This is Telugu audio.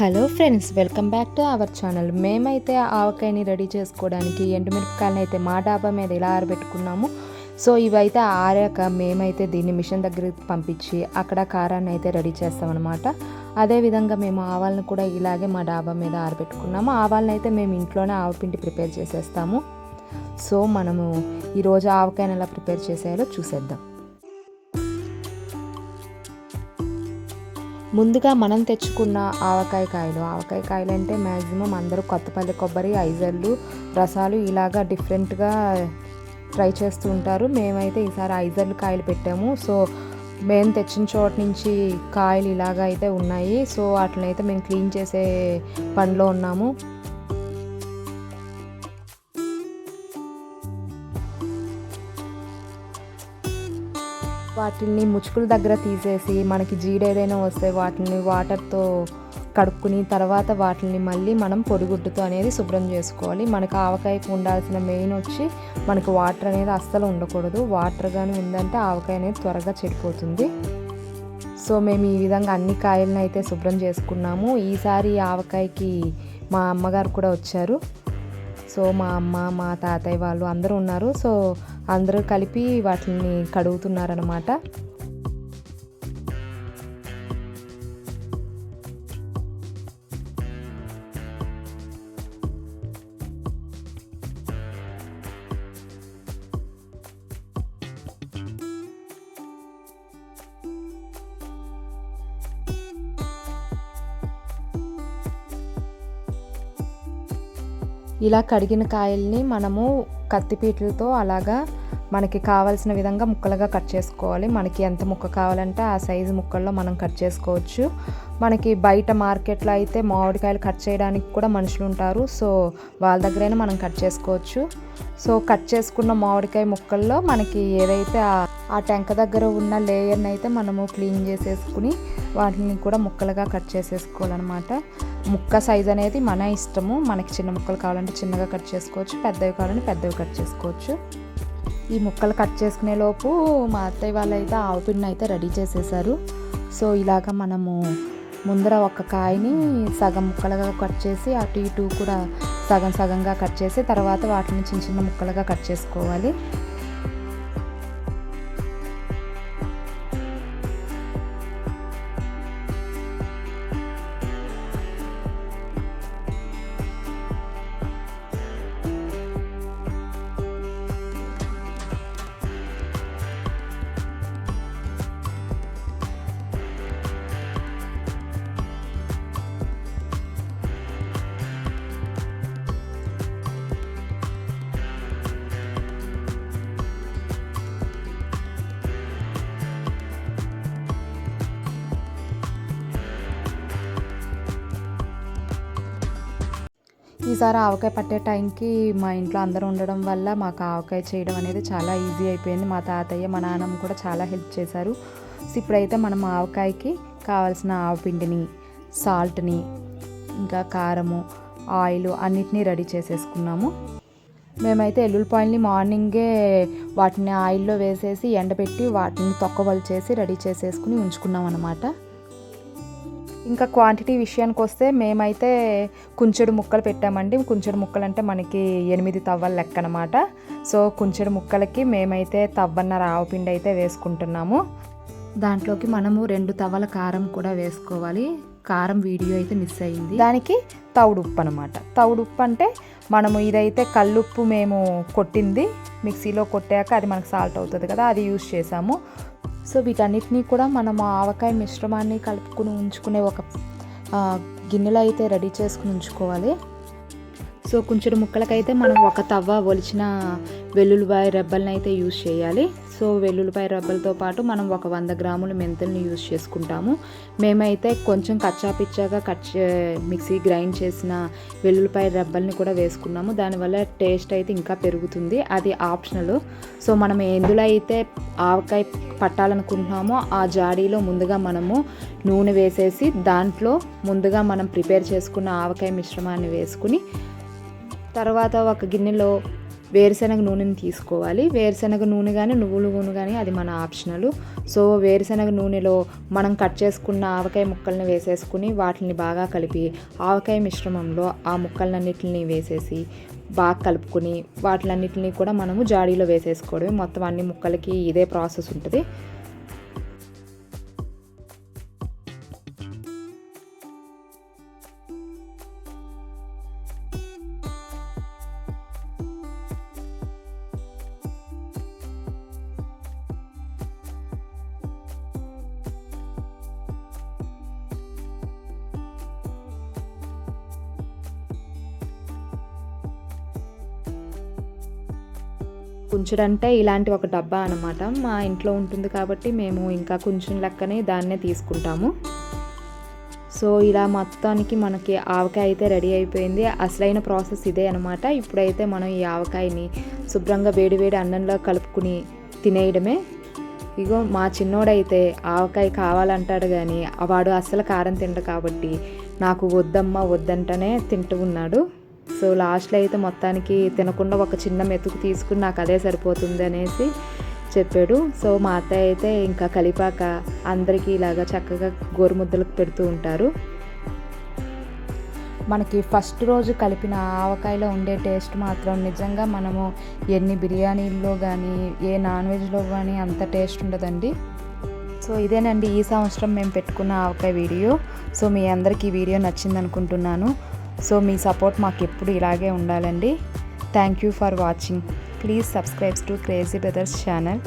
Hello friends welcome back to our channel. మేమైతే ఆవకాయని రెడీ చేసుకోవడానికి ఎండుమిరపకాయలని అయితే మా డాబా మీద ఇలా ఆరబెట్టుకున్నాము. సో ఇవైతే ఆరాక మేమైతే దీన్ని మిషన్ దగ్గరికి పంపించి అక్కడ కారాన్ని అయితే రెడీ చేస్తామన్నమాట. అదేవిధంగా మేము ఆవాలను కూడా ఇలాగే మా డాబా మీద ఆరబెట్టుకున్నాము. ఆవాలను అయితే మేము ఇంట్లోనే ఆవపిండి ప్రిపేర్ చేసేస్తాము. సో మనము ఈరోజు ఆవకాయని ఎలా ప్రిపేర్ చేసేయాలో చూసేద్దాం. ముందుగా మనం తెచ్చుకున్న ఆవకాయ కాయలు. ఆవకాయ కాయలు అంటే మ్యాక్సిమం అందరూ కొత్తపల్లి కొబ్బరి ఐజర్లు రసాలు ఇలాగా డిఫరెంట్గా ట్రై చేస్తూ ఉంటారు. మేమైతే ఈసారి ఐజర్లు కాయలు పెట్టాము. సో మేము తెచ్చిన చోట నుంచి కాయలు ఇలాగ అయితే ఉన్నాయి. సో వాటినైతే మేము క్లీన్ చేసే పనిలో ఉన్నాము. వాటిని ముచ్చుకుల దగ్గర తీసేసి మనకి జీడ ఏదైనా వస్తే వాటిని వాటర్తో కడుక్కుని తర్వాత వాటిని మళ్ళీ మనం పొడిగుడ్డుతో అనేది శుభ్రం చేసుకోవాలి. మనకు ఆవకాయకు ఉండాల్సిన మెయిన్ వచ్చి మనకు వాటర్ అనేది అస్సలు ఉండకూడదు. వాటర్ కానీ ఉందంటే ఆవకాయ అనేది త్వరగా చెడిపోతుంది. సో మేము ఈ విధంగా అన్ని కాయలను అయితే శుభ్రం చేసుకున్నాము. ఈసారి ఆవకాయకి మా అమ్మగారు కూడా వచ్చారు. సో మా అమ్మ మా తాతయ్య వాళ్ళు అందరూ ఉన్నారు. సో అందరూ కలిపి వాటిని కడుగుతున్నారనమాట ఇలా కడిగిన కాయల్ని మనము కత్తిపీటలతో అలాగా మనకి కావాల్సిన విధంగా ముక్కలుగా కట్ చేసుకోవాలి. మనకి ఎంత ముక్క కావాలంటే ఆ సైజు ముక్కల్లో మనం కట్ చేసుకోవచ్చు. మనకి బయట మార్కెట్లో అయితే మామిడికాయలు కట్ చేయడానికి కూడా మనుషులు ఉంటారు. సో వాళ్ళ దగ్గరైనా మనం కట్ చేసుకోవచ్చు. సో కట్ చేసుకున్న మామిడికాయ ముక్కల్లో మనకి ఏదైతే ఆ టెంక దగ్గర ఉన్న లేయర్ని అయితే మనము క్లీన్ చేసేసుకుని వాటిని కూడా ముక్కలుగా కట్ చేసేసుకోవాలన్నమాట. ముక్క సైజ్ అనేది మన ఇష్టము. మనకి చిన్న ముక్కలు కావాలంటే చిన్నగా కట్ చేసుకోవచ్చు. పెద్దవి కావాలంటే పెద్దవి కట్ చేసుకోవచ్చు. ఈ ముక్కలు కట్ చేసుకునే లోపు మా అత్తయ్య వాళ్ళు అయితే ఆవు పిండిని అయితే రెడీ చేసేసారు. సో ఇలాగ మనము ముందర ఒక కాయని సగం ముక్కలుగా కట్ చేసి అటు ఇటు కూడా సగం సగంగా కట్ చేసి తర్వాత వాటిని చిన్న చిన్న ముక్కలుగా కట్ చేసుకోవాలి. ఈసారి ఆవకాయ పట్టే టైంకి మా ఇంట్లో అందరూ ఉండడం వల్ల మాకు ఆవకాయ చేయడం అనేది చాలా ఈజీ అయిపోయింది. మా తాతయ్య మా నాన్నమ్మ కూడా చాలా హెల్ప్ చేశారు. సో ఇప్పుడైతే మనం ఆవకాయకి కావాల్సిన ఆవపిండిని సాల్ట్ని ఇంకా కారము ఆయిల్ అన్నిటినీ రెడీ చేసేసుకున్నాము. మేమైతే ఎల్లుల్లిపాయల్ని మార్నింగే వాటిని ఆయిల్లో వేసేసి ఎండబెట్టి వాటిని తొక్కవలు చేసి రెడీ చేసేసుకుని ఉంచుకున్నాం అనమాట ఇంకా క్వాంటిటీ విషయానికి వస్తే మేమైతే కుంచెడు ముక్కలు పెట్టామండి. కుంచెడు ముక్కలు అంటే మనకి ఎనిమిది తవ్వల లెక్క అనమాట సో కుంచెడు ముక్కలకి మేమైతే తవ్వన్నర ఆవపిండి అయితే వేసుకుంటున్నాము. దాంట్లోకి మనము రెండు తవ్వల కారం కూడా వేసుకోవాలి. కారం వీడియో అయితే మిస్ అయింది దానికి తౌడు ఉప్పు అనమాట తౌడు ఉప్పు అంటే మనము ఇదైతే కల్లుప్పు మేము కొట్టింది. మిక్సీలో కొట్టాక అది మనకు సాల్ట్ అవుతుంది కదా అది యూస్ చేసాము. సో వీటన్నిటినీ కూడా మనం ఆవకాయ మిశ్రమాన్ని కలుపుకుని ఉంచుకునే ఒక గిన్నెలో అయితే రెడీ చేసుకుని ఉంచుకోవాలి. సో కొంచెం ముక్కలకైతే మనం ఒక తవ్వ ఒలిచిన వెల్లుల్లిపాయ రెబ్బల్ని అయితే యూజ్ చేయాలి. సో వెల్లుల్లిపాయ రెబ్బలతో పాటు మనం ఒక వంద గ్రాముల మెంతుల్ని యూజ్ చేసుకుంటాము. మేమైతే కొంచెం కచ్చా పిచ్చాగా కట్ మిక్సీ గ్రైండ్ చేసిన వెల్లుల్లిపాయ రెబ్బల్ని కూడా వేసుకున్నాము. దానివల్ల టేస్ట్ అయితే ఇంకా పెరుగుతుంది. అది ఆప్షనల్. సో మనం ఎందులో అయితే ఆవకాయ పట్టాలనుకుంటున్నామో ఆ జాడీలో ముందుగా మనము నూనె వేసేసి దాంట్లో ముందుగా మనం ప్రిపేర్ చేసుకున్న ఆవకాయ మిశ్రమాన్ని వేసుకుని తర్వాత ఒక గిన్నెలో వేరుశనగ నూనెని తీసుకోవాలి. వేరుశనగ నూనె కానీ నువ్వుల నూనె కానీ అది మన ఆప్షనల్. సో వేరుశనగ నూనెలో మనం కట్ చేసుకున్న ఆవకాయ ముక్కల్ని వేసేసుకుని వాటిని బాగా కలిపి ఆవకాయ మిశ్రమంలో ఆ ముక్కలన్నిటిని వేసేసి బాగా కలుపుకొని వాటిలన్నిటిని కూడా మనము జాడీలో వేసేసుకోవడమే. మొత్తం అన్ని ముక్కలకి ఇదే ప్రాసెస్ ఉంటుంది. కుంచుడంటే ఇలాంటి ఒక డబ్బా అనమాట మా ఇంట్లో ఉంటుంది కాబట్టి మేము ఇంకా కుంచుని లెక్కనే దాన్నే తీసుకుంటాము. సో ఇలా మొత్తానికి మనకి ఆవకాయ అయితే రెడీ అయిపోయింది. అసలైన ప్రాసెస్ ఇదే అనమాట ఇప్పుడైతే మనం ఈ ఆవకాయని శుభ్రంగా వేడివేడి అన్నంలో కలుపుకుని తినేయడమే. ఇగో మా చిన్నోడైతే ఆవకాయ కావాలంటాడు కానీ వాడు అస్సలు కారం తిండు కాబట్టి నాకు వద్దమ్మా వద్దంటనే తింటూ ఉన్నాడు. సో లాస్ట్లో అయితే మొత్తానికి తినకుండా ఒక చిన్న మెతుకు తీసుకుని నాకు అదే సరిపోతుంది అనేసి చెప్పాడు. సో మా అత్తయ్య అయితే ఇంకా కలిపాక అందరికీ ఇలాగా చక్కగా గోరుముద్దలకు పెడుతూ ఉంటారు. మనకి ఫస్ట్ రోజు కలిపిన ఆవకాయలో ఉండే టేస్ట్ మాత్రం నిజంగా మనము ఎన్ని బిర్యానీల్లో కానీ ఏ నాన్ వెజ్లో కానీ అంత టేస్ట్ ఉండదండి. సో ఇదేనండి ఈ సంవత్సరం మేము పెట్టుకున్న ఆవకాయ వీడియో. సో మీ అందరికీ ఈ వీడియో నచ్చింది అనుకుంటున్నాను సో మీ సపోర్ట్ మాకు ఎప్పుడు ఇలాగే ఉండాలండి. Thank you for watching please subscribes to crazy brothers channel